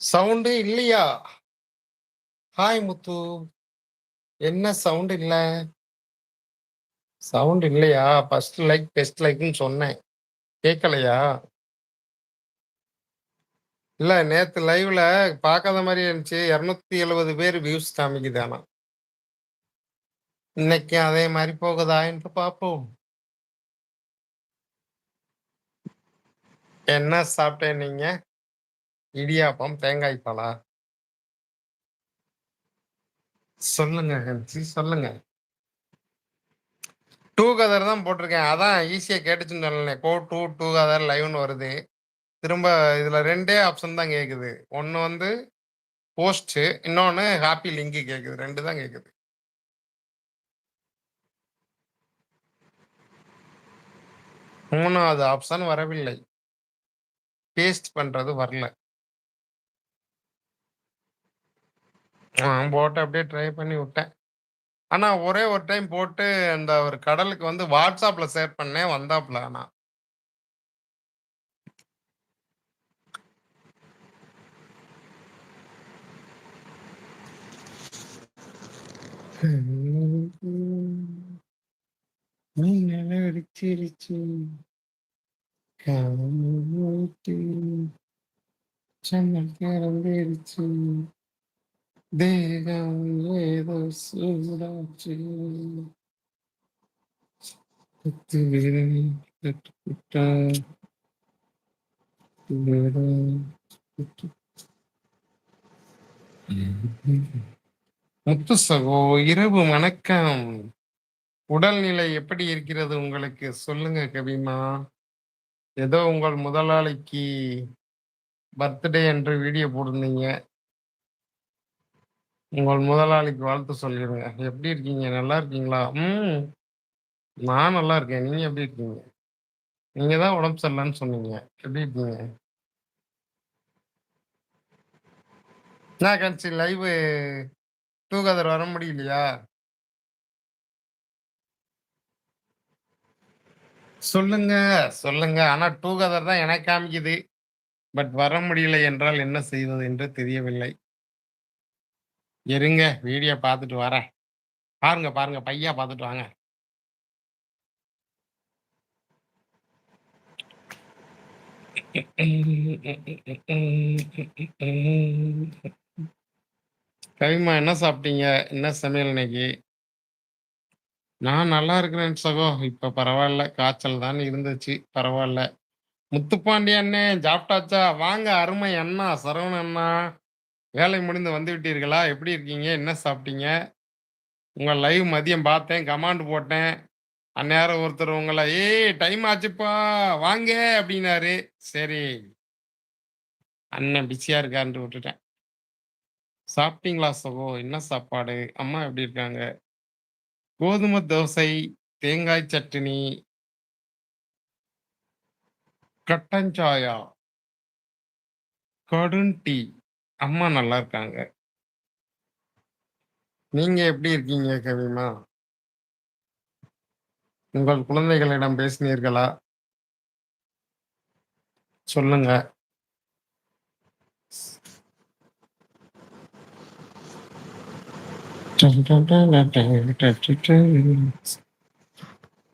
Sound இல்லையா? Hi Muthu. என்ன sound இல்லை சவுண்ட் இல்லையா? ஃபர்ஸ்ட் லைக், பெஸ்ட் லைக்னு சொன்னேன். கேட்கலையா? இல்லை நேற்று லைவில் பார்க்காத மாதிரி இருந்துச்சு. 270 பேர் வியூஸ் காமிக்குது ஆனா. இன்னைக்கு அதே மாதிரி போகுதா என்று பார்ப்போம். என்ன சாப்பிட்டேன் நீங்கள் இடியாப்பம், தேங்காய் பாலா? சொல்லுங்க சொல்லுங்க சொல்லுங்க. டூகெதர் தான் போட்டிருக்கேன். அதான் ஈஸியாக கேட்டுச்சுன்னு சொல்லலை கோ டூ டூ கதர் லைவ்னு வருது. திரும்ப இதில் ரெண்டே ஆப்ஷன் தான் கேட்குது ஒன்று வந்து போஸ்ட்டு இன்னொன்னு ஹாப்பி லிங்க்கு கேட்குது ரெண்டு தான் கேட்குது மூணாவது ஆப்ஷன் வரவில்லை. பேஸ்ட் பண்ணுறது வரல. ஆ போட்டு அப்படியே ட்ரை பண்ணி விட்டேன். ஆனா ஒரே ஒரு டைம் போட்டு அந்த ஒரு கடலுக்கு வந்து WhatsAppல ஷேர் பண்ணேன் வந்தாப்ல ஆனா. காத்து ஜன்னல் திறந்துருச்சு. தேகம் ஏதோ சூடாச்சு. குத்து விரல் கட்டுப்பட்டார் முத்து சகோ இரவு வணக்கம். உடல்நிலை எப்படி இருக்கிறது உங்களுக்கு? சொல்லுங்க கவிமா. ஏதோ உங்கள் முதலாளிக்கு பர்த்டே என்று வீடியோ போட்டிருந்தீங்க. உங்கள் முதலாளிக்கு வாழ்த்து சொல்லிடுங்க எப்படி இருக்கீங்க? நல்லா இருக்கீங்களா? ம். நான் நல்லா இருக்கேன். நீங்க எப்படி இருக்கீங்க? நீங்க தான் உடம்பு சரியில்லைன்னு சொன்னீங்க. எப்படி இருக்கீங்க? என்ன கன்சி லைவ் டூகெதர் வர முடியலையா? சொல்லுங்க, சொல்லுங்க. ஆனா டூகெதர் தான் எனக்கு காமிக்குது. பட் வர முடியல என்றால் என்ன செய்வது என்று தெரியவில்லை. இருங்க வீடியோ பார்த்துட்டு வரேன். பாருங்க, பாருங்க. பையா பார்த்துட்டு வாங்க. கவிமா என்ன சாப்பிட்டீங்க? என்ன சமையல் இன்னைக்கு? நான் நல்லா இருக்கிறேன் சகோ. இப்ப பரவாயில்ல காய்ச்சல் தான் இருந்துச்சு. பரவாயில்ல முத்துப்பாண்டி அண்ணே சாப்பிட்டாச்சா? வாங்க அருமை அண்ணா, சரவண அண்ணா. வேலை முடிந்து வந்து விட்டீர்களா? எப்படி இருக்கீங்க? என்ன சாப்பிட்டீங்க? உங்கள் லைவ் மதியம் பார்த்தேன். கமாண்ட் போட்டேன். அந்நேரம் ஒருத்தர் உங்களை "ஏய் டைம் ஆச்சுப்பா வாங்க" அப்படின்னாரு. சரி. அண்ணன் பிஸியாக இருக்காருன்ட்டு விட்டுட்டேன். சாப்பிட்டீங்களா சகோ? என்ன சாப்பாடு? அம்மா எப்படி இருக்காங்க? கோதுமை தோசை, தேங்காய் சட்னி. கட்டஞ்சாயா கடுன் கடும் டீ. அம்மா நல்லா இருக்காங்க. நீங்க எப்படி இருக்கீங்க கவிமா? உங்கள் குழந்தைகளிடம் பேசினீர்களா? சொல்லுங்க.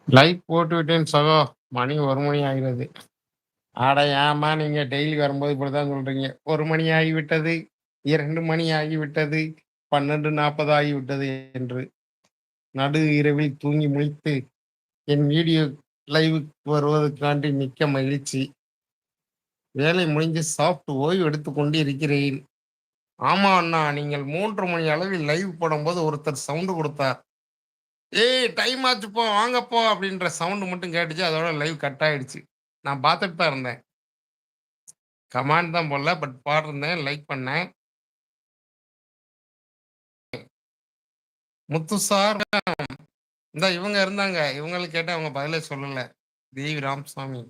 லைவ் போட்டு விட்டேன் சகோ. மணி 1 மணி ஆகிறது. ஆடா ஏம்மா நீங்க டெய்லி வரும்போது இப்படிதான் சொல்றீங்க. ஒரு மணி ஆகிவிட்டது, இரண்டு மணி ஆகிவிட்டது, 12:40 ஆகிவிட்டது என்று. நடு இரவில் தூங்கி முழித்து என் வீடியோ லைவுக்கு வருவதற்காண்டி மிக்க மகிழ்ச்சி. வேலை முடிஞ்சு சாப்பிட்டு ஓய்வு எடுத்துக்கொண்டு இருக்கிறேன். ஆமா அண்ணா. நீங்கள் மூன்று மணி அளவில் லைவ் போடும்போது ஒருத்தர் சவுண்டு கொடுத்தார் "ஏய் டைம் ஆச்சுப்பா வாங்கப்போ அப்படின்ற சவுண்டு மட்டும் கேட்டுச்சு. அதோட லைவ் கட் ஆயிடுச்சு. நான் பார்த்துட்டு தான் இருந்தேன். கமாண்ட் தான் போடல. பட் பாடிருந்தேன். லைக் பண்ணேன். முத்து சார் இந்த இவங்க இருந்தாங்க. இவங்களுக்கு கேட்டால் அவங்க பதிலே சொல்லல. தேவி ராமசாமி.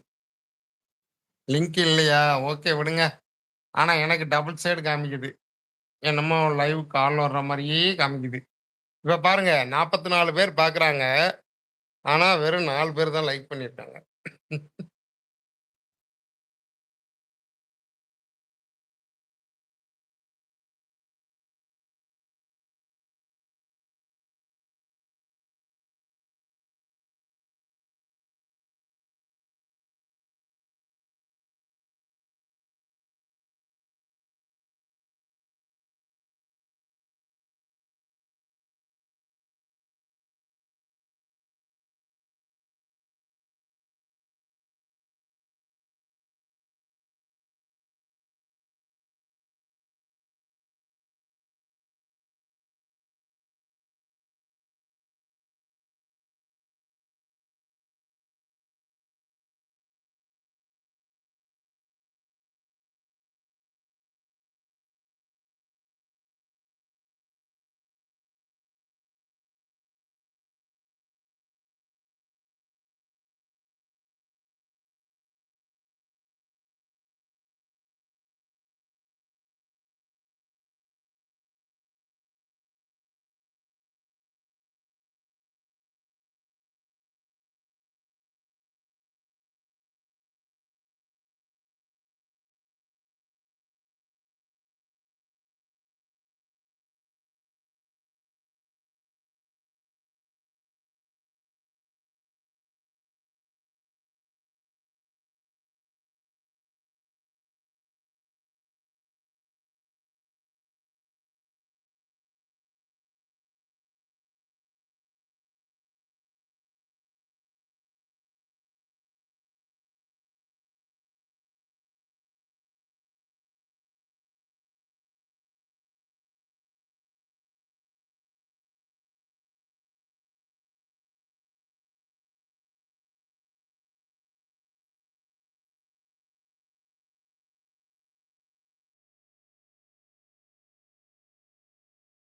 லிங்க் இல்லையா? ஓகே விடுங்க. ஆனா எனக்கு டபுள் சைடு காமிக்குது. என்னமோ லைவ் கால் வர்ற மாதிரியே காமிக்குது. இப்ப பாருங்க 44 பேர் பார்க்குறாங்க. ஆனா வெறும் நாலு பேர் தான் லைக் பண்ணியிருக்காங்க.